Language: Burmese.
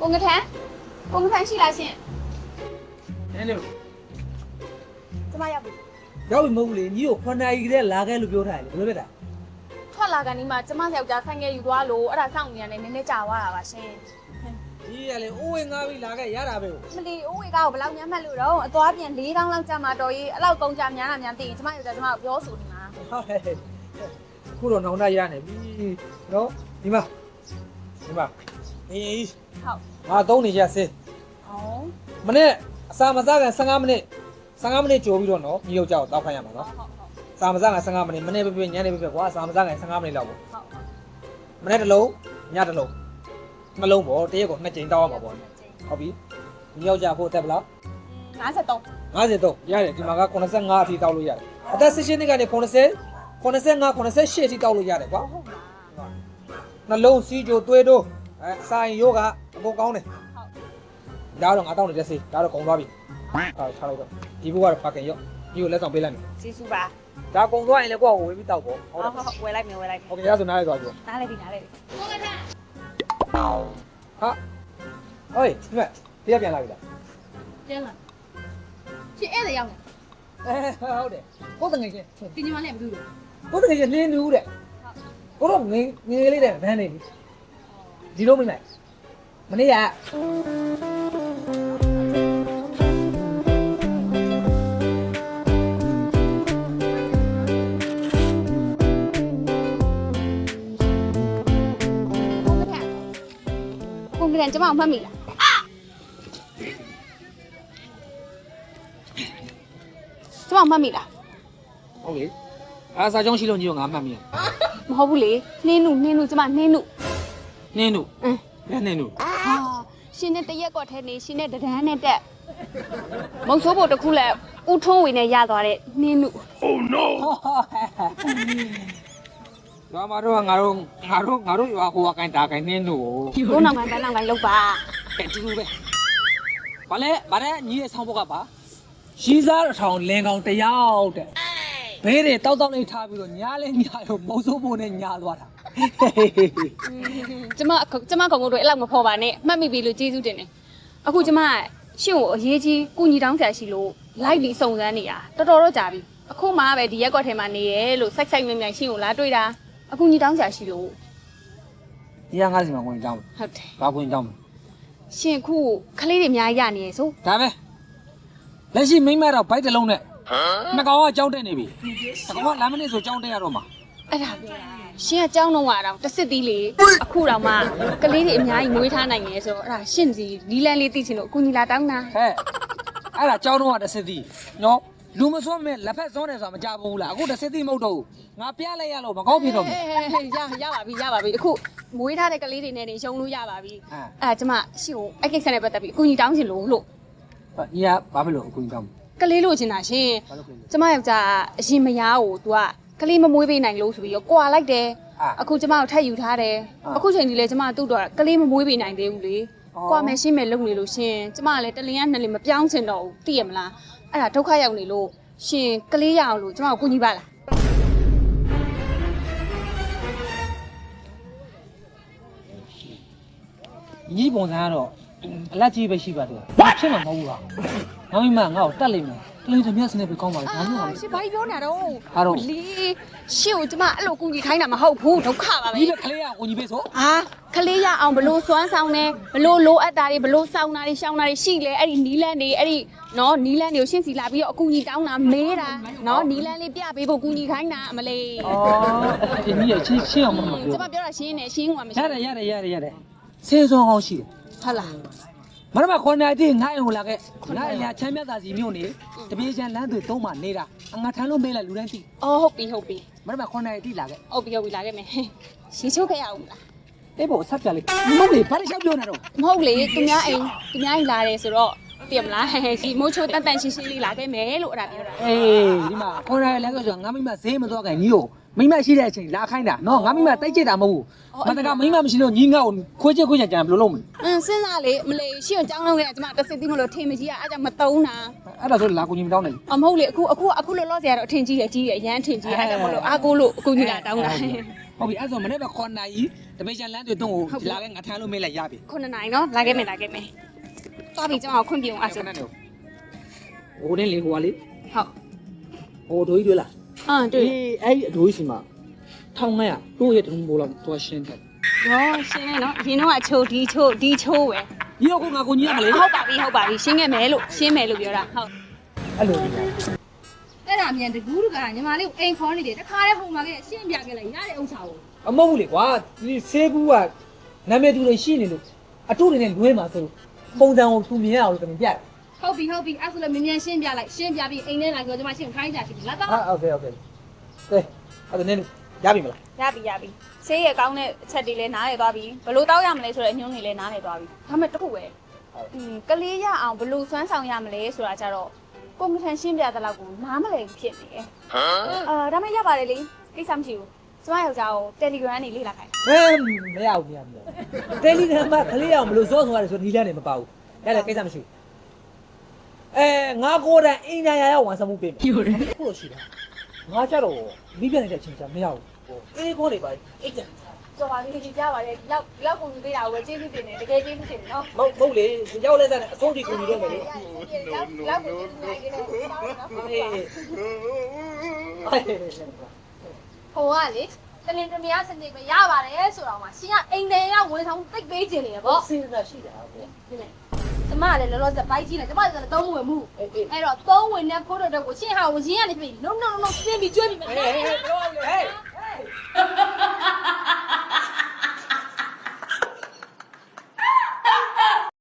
ကိုငထန်းကိုငထန်းရှိလားရှင်နည်းနည်းကျမရောက်ပြီရောက်ပြီမဟုတ်ဘူးလေညီတို့ခွန်နာကြီးကလေးလာခဲ့လို့ပြောထားတယ်ဘယ်လိုလဲတာထွက်လာကနေမှကျမယောက်ျားဆိုင်ငယ်ယူသွားလို့အဲ့ဒါစောင့်နေရတယ်နည်းနည်းကြာသွားတာပါရှင်ကြီးရလေအိုးဝင်ငါပြီးလာခဲ့ရတာပဲကိုမလီအိုးဝေကောက်ဘယ်လောက်ညမ်းမှတ်လို့တော့အသွားပြန်၄တောင်းလောက်ကြာမှတော်ရေးအဲ့လောက်ကုန်ကြများတာများသိရင်ကျမယောက်ျားကျမကိုပြောဆိုနေမှာဟုတ်ဟဲ့ခုတော့နောင်တရနေပြီနော်ဒီမှာဒီမှာ အေးအေးဟုတ်ငါသုံးနေရစေးဟောမနေ့အစာမစားခင်15မိနစ်15မိနစ်ကြိုပြီးတော့နော်ညီတို့ကြောက်တောက်ခိုင်းရမှာဟုတ်နော်ဟုတ်ဟုတ်စာမစားခင်15မိနစ်မနေ့ပဲပဲညနေပဲပဲကွာစာမစားခင်15မိနစ်လောက်ပေါ့ဟုတ်မနေ့တစ်လုံးညတစ်လုံးနှလုံးပေါ့တရက်ကိုနှစ်ကြိမ်တောက်ရမှာပေါ့ဟုတ်ပြီညီယောက်ျားဖို့တက်ဗလား53 53ရတယ်ဒီမှာက85အထိတောက်လို့ရတယ်အသက်16နှစ်ကနေ90 85 88အထိတောက်လို့ရတယ်ကွာဟုတ်လားနှလုံးစီးကြိုသွေးတိုး အဲစာရင်ယောကအကုန်ကောင်းတယ်ဒါတော့ငါတောက်နေတဲ့စေးဒါတော့ကုန်သွားပြီဟာထားလိုက်တော့ဒီဘုကတော့ပါကင်ရော့ဒီကိုလက်ဆောင်ပေးလိုက်မယ် ကျေးဇူးပါ ဒါကုန်သွားရင်လည်းကိုယ့်ကိုဝေးပြီးတောက်ပေါ့ဟုတ် ဟုတ် တယ် ဟုတ်ဟုတ်ဝယ်လိုက်မယ်ဝယ်လိုက်မယ် โอเคရဆိုနားရသွားပြီ နားလည်းပြီနားလည်းပြီကိုငထန်း ဟာဟေးဒီမဲ့တရားပြန်လာပြီလား ကျင်းလာရှင်အဲ့ဒါရောက်နေ အဲဟုတ်တယ်ကိုယ်တငယ်ချင်း ဒီညီမလေးမလို့ ကိုယ်တငယ်ချင်းလင်းနူးတဲ့ကိုတော့ငယ်ငယ်လေးတဲ့ဗန်းနေပြီ ဒီလိုမိလိုက်မနေ့ကကိုငထန်းကိုငထန်းကျမကိုမှတ်မိလားကျမကိုမှတ်မိလားဟုတ်လေအားစာကြောင်းရှိလို့ညီတို့ငါမှတ်မိရမဟုတ်ဘူးလေနှင်းနုနှင်းနုကျမနှင်းနု နင်းနူအင်းဘယ်နင်းနူဟာရှင်နဲ့တရက်ကွက်ထဲနေရှင်နဲ့တဒန်းနဲ့တက်မုံဆိုးဖို့တစ်ခုလဲဦးထုံးဝင်နဲ့ရသွားတဲ့နှင်းနုဘာမှတော့ငါတို့ငါတို့ငါတို့ရွာဟိုကကိုင်းတာကိုင်းနင်းနူကိုကိုနောက်ပိုင်းဘန်းနောက်ပိုင်းလောက်ပါပဲတူတူပဲဘာလဲဗါတဲ့ညီရဲ့ဆောင်းဘုတ်ကပါရှိစားတစ်ထောင်လင်းကောင်တယောက်တဲ့ဘေးတွေတောက်တောက်လေးထားပြီးတော့ညားလဲညားရောမုံစိုးဖို့နဲ့ညားသွားတာ ကျမအခုကျမကောင်တို့အဲ့လောက်မဖော်ပါနဲ့မှတ်မိပြီလို့ကျေးဇူးတင်တယ်အခုကျမကရှင့်ကိုအရေးကြီးကုညီတောင်းဆရာရှိလို့လိုက်ပြီးစုံစမ်းနေတာတော်တော်တော့ကြာပြီအခုမှပဲဒီရက်ကွက်ထဲမှာနေရဲလို့စိုက်စိုက်မြန်မြန်ရှင့်ကိုလာတွေ့တာအခုညီတောင်းဆရာရှိလို့ဒီကငါးစီမှာကိုင်းကြောင်းဟုတ်တယ်ဘာကိုင်းကြောင်းရှင်အခုခလေးတွေအများကြီးရနေရဆိုဒါပဲလက်ရှိမိမ့်မတော့ဘိုက်တစ်လုံးနဲ့နှစ်ကောင်ကကြောင်းတက်နေပြီတစ်ကောင်ကလမ်းမနစ်ဆိုကြောင်းတက်ရတော့မှာအဲ့ဒါပြောတာ ရှင်ကကြောင်းတော့ကတော့တစ်စစ်သီးလေအခုတော့မှကလေးတွေအများကြီးမွေးထားနိုင်နေဆိုတော့အဲ့ဒါရှင့်စီလီလန်းလေးသိချင်လို့အကူညီလာတောင်းတာဟဲ့အဲ့ဒါကြောင်းတော့ကတစ်စစ်သီးနော်လူမစွန်းမဲ့လက်ဖက်စွန်းတယ်ဆိုတာမကြဘူးလားအခုတစ်စစ်သီးမဟုတ်တော့ဘူးငါပြလိုက်ရလို့မကောင်းဖြစ်တော့ဘူးအေးရရပါပြီရပါပြီအခုမွေးထားတဲ့ကလေးတွေနဲ့နေရုံလို့ရပါပြီအဲအဲ့ဒါကျမရှင့်ကိုအဲ့ကိစ္စနဲ့ပတ်သက်ပြီးအကူညီတောင်းချင်လို့လို့ညီကဘာဖြစ်လို့အခုကြောင်းကလေးလို့ချင်တာရှင်ဘာလို့ဖြစ်လဲကျမယောက်ျားအရင်မယားကို तू က ကလေးမမွေးပေးနိုင်လို့ဆိုပြီးတော့ကွာလိုက်တယ်အာအခုကျမကိုထပ်ယူထားတယ်အာအခုချိန်ဒီလေကျမသူ့တော့ကလေးမမွေးပေးနိုင်သေးဘူးလေအော်ကွာမယ်ရှင်းမယ်လုပ်နေလို့ရှင်ကျမကလည်းတလင်းကနှစ်လင်းမပြောင်းချင်တော့ဘူးသိရမလားအဲ့ဒါဒုက္ခရောက်နေလို့ရှင်ကလေးရအောင်လို့ကျမကိုကူညီပါလားညီပုံစံကတော့ အလက်ကြီးပဲရှိပါတယ်ဖြစ်မှာမဟုတ်ဘူးလားငါမိမငါ့ကိုတတ်လိမ့်မယ်ကလေးတမျက်စနေပဲကောင်းပါလေဘာလို့လဲ ရှင်ဘာပြောနေတာတော့ဟာတော့ လီရှင်ကိုကျမအဲ့လိုကူညီခိုင်းတာမဟုတ်ဘူးဒုက္ခပါပဲဒီပဲကလေးကကိုကြီးပဲဆိုဟာကလေးရအောင်ဘလို့စွမ်းဆောင်နေဘလို့လိုအပ်တာတွေဘလို့စောင်းတာတွေရှောင်းတာတွေရှိလေအဲ့ဒီနီးလန်းတွေအဲ့ဒီနော်နီးလန်းတွေကိုရှင်းစီလာပြီးတော့အကူညီတောင်းတာမေးတာနော်နီးလန်းလေးပြပေးဖို့ကူညီခိုင်းတာအမလေးอ๋อဒီကြီးရဲ့ချင်းချင်းအောင်မမကျပြောမပြောတာရှင်းနေရှင်းကမရှိရတယ်ရတယ်ရတယ်ရတယ်ဆေးစုံအောင်ရှိတယ် ဟုတ်လားမရမခွန်နိုင်တိငါ့အိမ်ကိုလာခဲ့ငါ့အိမ်ကချမ်းမြတ်သာစီမြို့နေတပြေးချမ်းလမ်းသူသုံးမှနေတာငါထမ်းလို့မေးလိုက်လူတိုင်းသိအော်ဟုတ်ပြီဟုတ်ပြီမရမခွန်နိုင်တိလာခဲ့ဟုတ်ပြီဟုတ်ပြီလာခဲ့မယ်ရှင်းချိုးခဲ့ရအောင်လားအေးဘောဆက်ပြလိုက်မဟုတ်လေဘာလို့ရှောက်ပြောနေတော့မဟုတ်လေသူများအိမ်သူများအိမ်လာတယ်ဆိုတော့ သိရမလားဒီမိုးချိုးတန်တန်ရှင်းရှင်းလေးလာခဲ့မယ်လို့အဲ့ဒါပြောတာအေးဒီမှာခွန်နိုင်လည်းဆိုငါမိမဈေးမသွားခင်ညီကိုမိမရှိတဲ့အချိန်လာခိုင်းတာနော်ငါမိမတိုက်ကြတာမဟုတ်ဘူးမတကမိမမရှိလို့ညီငါ့ကိုခွေးချခွေးချကြံဘယ်လိုလုပ်မလဲအင်းစဉ်းစားလေမလေးရှင်းကိုကြောင်းလုံးခဲ့တာကျမတစ်စစ်သိမလို့ထင်မကြီးอ่ะအဲ့ကြောင့်မတုံးတာအဲ့ဒါဆိုလာကိုညီမတောင်းတယ်အမဟုတ်လေအခုအခုအခုလောလောဆယ်ကတော့အထင်ကြီးရကြီးရအရန်အထင်ကြီးရအဲ့ဒါမလို့အားကိုလို့အခုကြီးလာတောင်းတာဟုတ်ပြီအဲ့ဆိုမနေ့က9နာရီတပိတ်ချန်လမ်းတွေတော့ဟုတ်ပြီလာခဲ့ငါထမ်းလို့မေးလိုက်ရပြီ9နိုင်နော်လာခဲ့မယ်လာခဲ့မယ် သွားပြီကျွန်တော်ခွင့်ပြုအောင်အဲ့ဆိုဟိုနဲ့လေဟိုကလေဟုတ်ဟိုတို့ကြီးတွေ့လားအမ်တွေ့အေးအဲ့ဒီအတို့ကြီးစီမှာ1500တို့ရဲ့တုံးဘိုးလောက်သွားရှင်းတယ်ဟောရှင်းနေနော်အရင်တော့အချိုးဒီချိုးဒီချိုးပဲဒီတော့ကိုငါကိုကြီးရမလဲဟုတ်ပါပြီဟုတ်ပါပြီရှင်းခဲ့မယ်လို့ရှင်းမယ်လို့ပြောတာဟုတ်အဲ့လိုကြီးအဲ့ဒါမြန်တကူးတကညီမလေးကိုအိမ်ခေါ်နေတယ်တခါတည်းဟိုမှာကရှင်းပြခဲ့လိုက်ရတဲ့ဥစ္စာကိုအမဟုတ်ဘူးလေကွာဒီဆေးဘူးကနာမည်တူတွေရှိနေလို့အတူတွေနဲ့လွဲမှာဆိုလို့ ပုံစံကိုသူမြင်ရအောင်လို့တမင်ပြတယ် ဟုတ်ပြီဟုတ်ပြီအဲ့ဆိုလည်းမြန်မြန်ရှင်းပြလိုက်ရှင်းပြပြီးအိမ်ထဲလာကြောညီမရှင်းခိုင်းကြရှိပြီလာတော့ ဟာโอเคโอเคကဲအဲ့ဒါနဲ့ရပြီမလား ရပြီရပြီဆေးရကောင်းတဲ့အချက်တွေလည်းနားရသွားပြီဘလို့တောက်ရမလဲဆိုတော့အညွှန်းတွေလည်းနားရသွားပြီဒါပေမဲ့တစ်ခုပဲอืมကလေးရအောင်ဘလို့စွမ်းဆောင်ရမလဲဆိုတာကြတော့ကွန်ပျူတာရှင်းပြတဲ့လောက်ကိုနားမလည်ဘူးဖြစ်နေတယ်အာဒါမဲ့ရပါတယ်လေကိစ္စမရှိဘူး ကျမယောက်ျားကို Telegram နေလေ့လာခိုင်းဟဲမရဘူးမရဘူးတယ်လီဂရမ်မှာခလေးအောင်မလို့စောဆောင်ရတယ်ဆိုနီလန်းနေမပါဘူးရတယ်ကိစ္စမရှိဘူးအဲငါကိုယ်တိုင်အင်ဂျင်ယာရောက်ဝန်ဆောင်မှုပေးမယ်ဟုတ်တယ်ဟုတ်လို့ရှိတာငါကြတော့မိပြန်နေတဲ့အချိန်ကျမရဘူးဟိုအေးခေါ်နေပါအိတ်ကြကြော်ပါလေးကြည့်ကြပါလေဒီလောက်ဒီလောက်ကုန်ပေးတာကိုပဲကျေးဇူးတင်တယ်တကယ်ကျေးဇူးတင်တယ်နော်မဟုတ်မဟုတ်လေရောက်လဲစားတယ်အဆုံးထိကူညီတော့မယ်လေလောက်ကုန်ပေးနိုင်တယ်နော်အေး ဟိုကလေတလင်တမယားစနေပဲရပါတယ်ဆိုတော့မှရှင်ကအိမ်ထဲကဝန်ဆောင်တိတ်ပေးခြင်းနေရပေါ့စဉ်းစားရှိတာပေါ့ကျမလည်းလောလောဆယ်ပိုက်ကြည့်နေကျမလည်းသုံးဝင်မှုအေးအေးအဲ့တော့သုံးဝင်တဲ့ဖိုးတော့ကိုရှင်ဟာဝင်ချင်းကနေပြီ no no no ပြင်းပြီးကျွေးပြီးမယ်ဟေးဟေးပြောအောင်လေဟေး